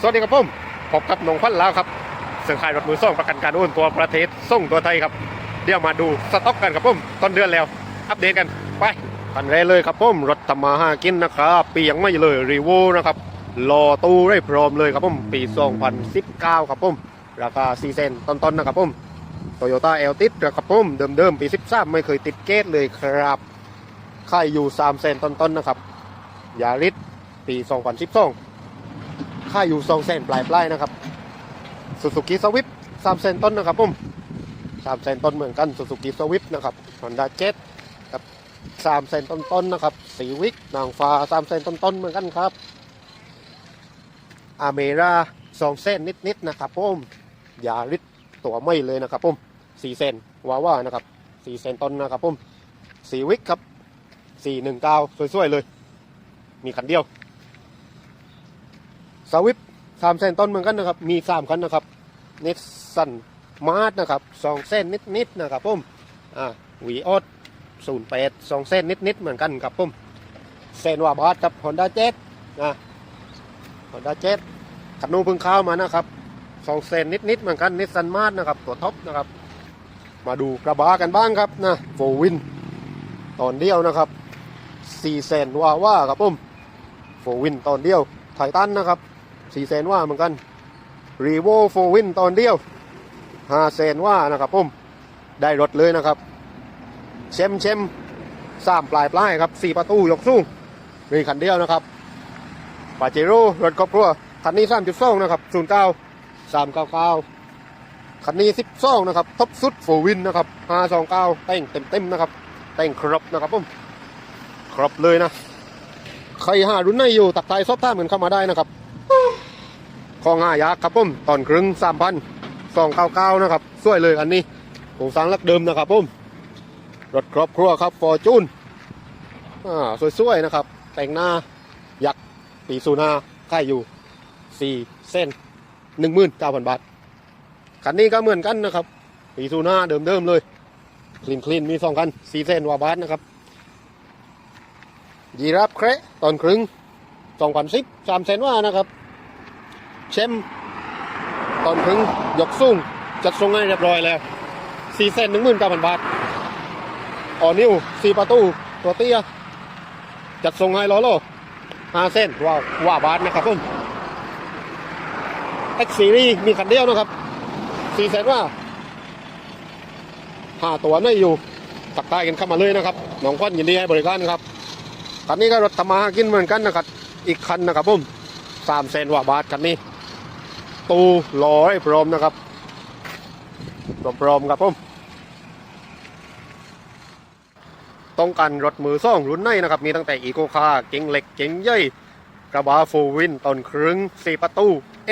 สวัสดีครับผมพบกับหนงควันแล้วครับสื่อขายรถมือส่งประกันการโอนตัวประเทศส่งตัวไทยครับ เดี๋ยวมาดูสต็อกกันครับผมต้นเดือนแล้ว อัปเดตกันไปกันแรกเลยครับผมรถทำมาหากินนะครับปียังไม่เลยรีโวนะครับรอตู้ได้พร้อมเลยครับผมปี 2019 ครับผมราคา4เซนต้นๆนะครับผมโตโยต้าเอลติดนะครับผมเดิมๆปี 13 ไม่เคยติดเกตเลยครับค่ายอยู่3เซนต้นๆนะครับยาริสปี 2012 ค่าอยู่สองเซนปลายปลายๆนะครับสุสุกิสวิปสามเซนต้นนะครับผมสามเซนต้นเหมือนกันสุสุกิสวิปนะครับฮอนด้าเจ็กับสามเซนต้นต้นๆนะครับสีวิกนางฟ้าสามเซนต้นต้นๆเหมือนกันครับอาเมราสองเซนนิดๆนะครับผมยาริดตัวไม่เลยนะครับผมสี่เซนวาว่านะครับสี่เซนต้นนะครับผมสีวิกครับสี่หนึ่งเก้าสวยๆเลย มีคันเดียว สวิปสามเส้นต้นเหมือนกันนะครับ มีสามคันนะครับเนสสันมาร์ทนะครับสองเส้นนิดๆนะครับผมอ่าวีออสศูนย์แปดสองเส้นนิดๆเหมือนกันครับผมเซนวาบาร์กับฮอนด้าเจ็ตนะฮอนด้าเจ็ตขันนูเพิ่งเข้ามานะครับสองเส้นนิดๆเหมือนกันนิสสันมาร์ทนะครับตัวท็อปนะครับ มาดูกระบะกันบ้างครับนะโฟวินตอนเดียวนะครับสี่เซนว่าว่าครับผมโฟวินตอนเดียวไททันนะครับ สี่แสนว่าเหมือนกันรีโวโฟวินตอนเดียวห้าแสนว่านะครับผมได้รถเลยนะครับเชมเชมสามปลายปลายครับสี่ประตูยกสูงมีคันเดียวนะครับปาเจโร่รถครอบครัวคันนี้สามจุดสองนะครับศูนย์เก้าสามเก้าเก้าคันนี้สิบสองนะครับท็อปสุดโฟวินนะครับห้าสองเก้าแต่งเต็มเต็มนะครับ แต่งครบนะครับผมครบเลยนะ ใครหารุ่นไหนอยู่ตักทายซอบท่าเหมกันเข้ามาได้นะครับ ของหายากครับผมตอนครึ่งสามพันสองเก้าเก้านะครับสวยเลยอันนี้โครงสร้างลักเดิมนะครับผมรถครอบครัวครับฟอร์จูนอ่าสวยๆนะครับ แต่งหน้ายักษ์ปีซูนาค่ายอยู่สี่เส้นหนึ่งหมื่นเก้าพันบาทคันนี้ก็เหมือนกันนะครับ ปีซูนาเดิมๆเลยคลีนคลีนมีสองคันสี่เส้นวาบาทนะครับยีราฟแคระตอนครึ่งสองพันสิบสามแสนว่านะครับ เชมตอนครึ่งยกสูงจัดทรงให้เรียบร้อยแล้วสี่แสนหนึ่งหมื่นเก้าพันบาทออนิวสี่ประตู ตัวเตี้ยจัดทรงให้ล้อโลห้าเส้นว่าว่าบาทนะครับผมเอ็กซีรีมีคันเดียวนะครับสี่แสนว่าห้าตัวไม่อยู่ตักใต้กันเข้ามาเลยนะครับหนองควันยินดีให้บริการครับคันนี้ก็รถทำมาหากินเหมือนกันนะครับ อีกคันนะครับผมสามเซนว่าบาทคันนี้ ตูล้อให้พร้อมนะครับพร้อมครับผมต้องการรถมือซ่องรุ่นไหนนะครับ มีตั้งแต่อีโคคาเก๋งเหล็กเก๋งใหญ่กระบะโฟวินตอนครึ่งสี่ประตู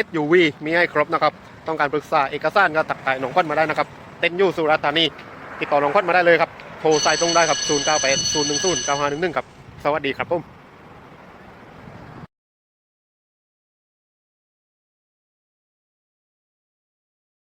SUV มีให้ครบนะครับ ต้องการปรึกษาเอกสารก็ตักไต่หนองควันมาได้นะครับ เต้นยู่สุราษฎร์ธานี ติดต่อหนองควันมาได้เลยครับ โทรสายตรงได้ครับ 0 9 8 0 1 0 9 5 1 1 ครับ สวัสดีครับผม